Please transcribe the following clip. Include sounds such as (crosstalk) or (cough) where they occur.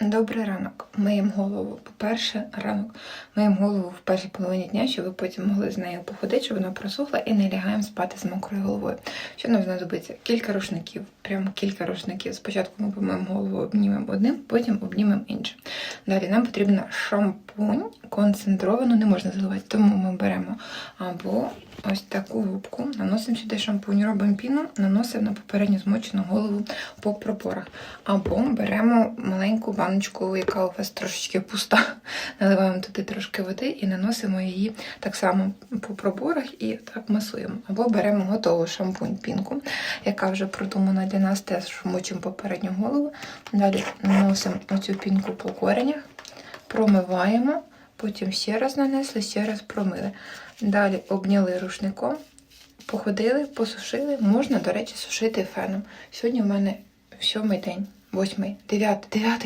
Добрий ранок. Миємо голову. По-перше, ранок. Миємо голову в першій половині дня, щоб ви потім могли з нею походити, щоб вона просохла, і не лягаємо спати з мокрою головою. Що нам знадобиться? Кілька рушників. Прямо кілька рушників. Спочатку ми помиємо голову, обнімемо одним, потім обнімемо іншим. Далі нам потрібно шампунь концентровану, не можна заливати, тому ми беремо або ось таку губку, наносимо сюди шампунь, робимо піну, наносимо на попередньо змочену голову по пропорах. Або беремо маленьку баночку, яка у вас трошечки пуста, (laughs) наливаємо туди трошки води і наносимо її так само по проборах і так масуємо. Або беремо готову шампунь пінку, яка вже продумана для нас, теж мочимо попередню голову. Далі наносимо оцю пінку по коренях, промиваємо, потім ще раз нанесли, ще раз промили. Далі обняли рушником, походили, посушили. Можна, до речі, сушити феном. Сьогодні в мене сьомий день, восьмий, дев'ятий, дев'ятий.